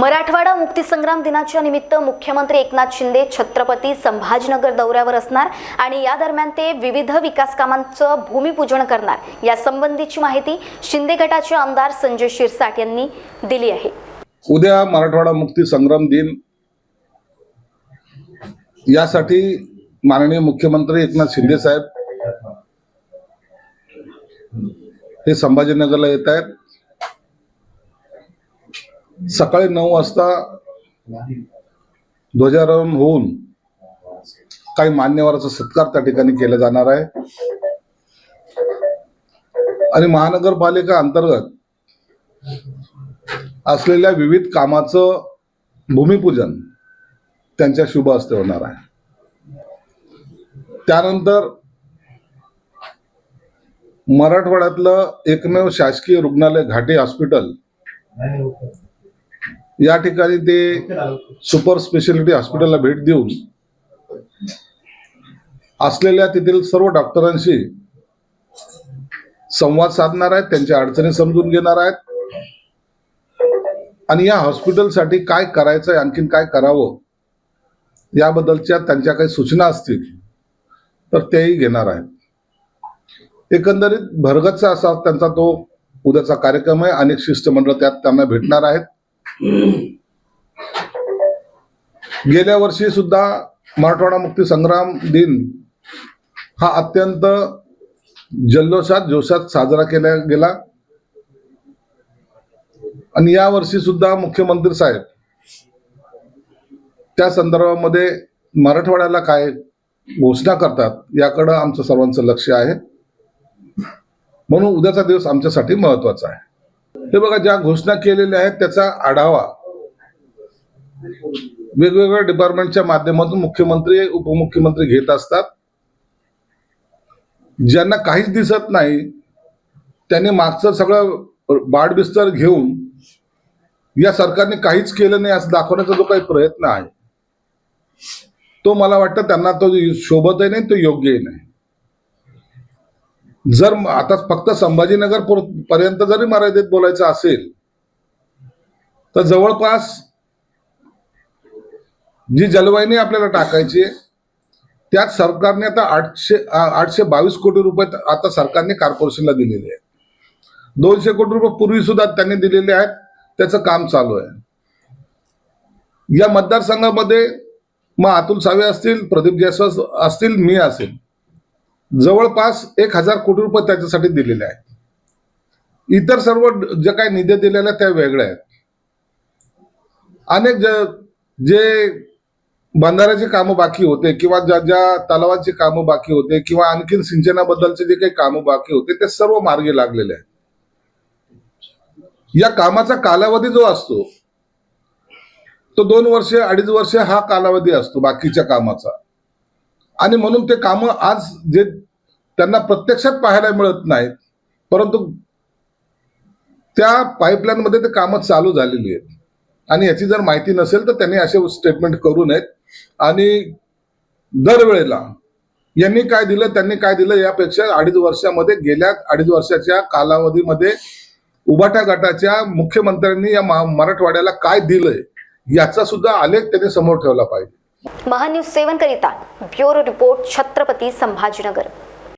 मराठवाडा मुक्तीसंग्राम दिनाच्या निमित्त मुख्यमंत्री एकनाथ शिंदे छत्रपती संभाजीनगर दौऱ्यावर असणार आणि या दरम्यान ते विविध विकास कामांचं भूमिपूजन करणार. या संबंधीची माहिती शिंदे गटाचे आमदार संजय शिरसाट यांनी दिली आहे. उद्या मराठवाडा मुक्तीसंग्राम दिन. यासाठी माननीय मुख्यमंत्री एकनाथ शिंदे साहेब हे संभाजीनगरला येत आहेत. सकाळी नऊ वाजता ध्वजारोहण होऊन काही मान्यवराचा सत्कार त्या ठिकाणी केला जाणार आहे. आणि महानगरपालिका अंतर्गत असलेल्या विविध कामाचं भूमिपूजन त्यांच्या शुभ हस्ते होणार आहे. त्यानंतर मराठवाड्यातलं एकमेव शासकीय रुग्णालय घाटी हॉस्पिटल या ठिकाणी ते सुपर स्पेशालिटी हॉस्पिटलला भेट देऊन असलेल्या तेथील सर्व डॉक्टरांशी संवाद साधणार आहेत त्यांच्या अडचणी समजून घेणार आहेत. आणि या हॉस्पिटलसाठी काय करायचंय आणखीन काय करावं याबद्दलच्या त्यांच्या काही सूचना असतील तर तेही घेणार आहेत. एकंदरीत भरगतचा असा त्यांचा तो उद्याचा कार्यक्रम आहे. अनेक शिष्टमंडळ त्यात त्यांना भेटणार आहेत. गेल्या वर्षी सुद्धा मराठवाडा मुक्ती संग्राम दिन हा अत्यंत जल्लोषात जोशात साजरा केला गेला. आणि या वर्षी सुद्धा मुख्यमंत्री साहेब त्या संदर्भामध्ये मराठवाड्याला काय घोषणा करतात याकडं आमचं सर्वांचं लक्ष आहे. म्हणून उद्याचा दिवस आमच्यासाठी महत्त्वाचा आहे. हे बघा ज्या घोषणा केलेल्या आहेत त्याचा आढावा वेगवेगळ्या डिपार्टमेंटच्या माध्यमातून मुख्यमंत्री उपमुख्यमंत्री घेत असतात. ज्यांना काहीच दिसत नाही त्यांनी मागचं सगळं बाडबिस्तर घेऊन या सरकारने काहीच केलं नाही असं दाखवण्याचा जो काही प्रयत्न आहे तो मला वाटतं त्यांना तो शोभतही नाही तो योग्यही नाही. जर आता फक्त संभाजीनगर पर्यंत जरी मर्यादित बोलायचं असेल तर जवळपास जी जलवाहिनी आपल्याला टाकायची आहे, त्यात सरकारने आता आठशे आठशे बावीस कोटी रुपये आता सरकारने कॉर्पोरेशनला दिलेले आहेत. दोनशे कोटी रुपये पूर्वी सुद्धा त्यांनी दिलेले आहेत त्याचं काम चालू आहे. या मतदारसंघामध्ये मग अतुल सावे असतील प्रदीप जयस्वाल असतील मी असेल. जवळपास एक हजार कोटी रुपये त्याच्यासाठी दिलेले आहेत. इतर सर्व ज्या जे काही निधी दिलेल्या त्या वेगळ्या आहेत. अनेक जे बंधाऱ्याची कामं बाकी होते किंवा ज्या ज्या तलावाची कामं बाकी होते किंवा आणखीन सिंचनाबद्दलचे जे काही कामं बाकी होते ते सर्व मार्गी लागलेले आहेत. या कामाचा कालावधी जो असतो तो दोन वर्ष अडीच वर्ष हा कालावधी असतो बाकीच्या कामाचा. आणि म्हणून ते कामं आज जे त्यांना प्रत्यक्षात पाहायला मिळत नाहीत परंतु त्या पाईपलाईन मध्ये ते कामं चालू झालेली आहेत. आणि याची जर माहिती नसेल तर त्यांनी असे स्टेटमेंट करू नयेत. आणि दरवेळेला यांनी काय दिलं त्यांनी काय दिलं यापेक्षा अडीच वर्षामध्ये गेल्या अडीच वर्षाच्या कालावधीमध्ये उभाटा गटाच्या मुख्यमंत्र्यांनी या मराठवाड्याला काय दिलंय याचा सुद्धा आलेख त्यांनी समोर ठेवला पाहिजे. महान्यूज सेवन करिता ब्युरो रिपोर्ट छत्रपती संभाजीनगर.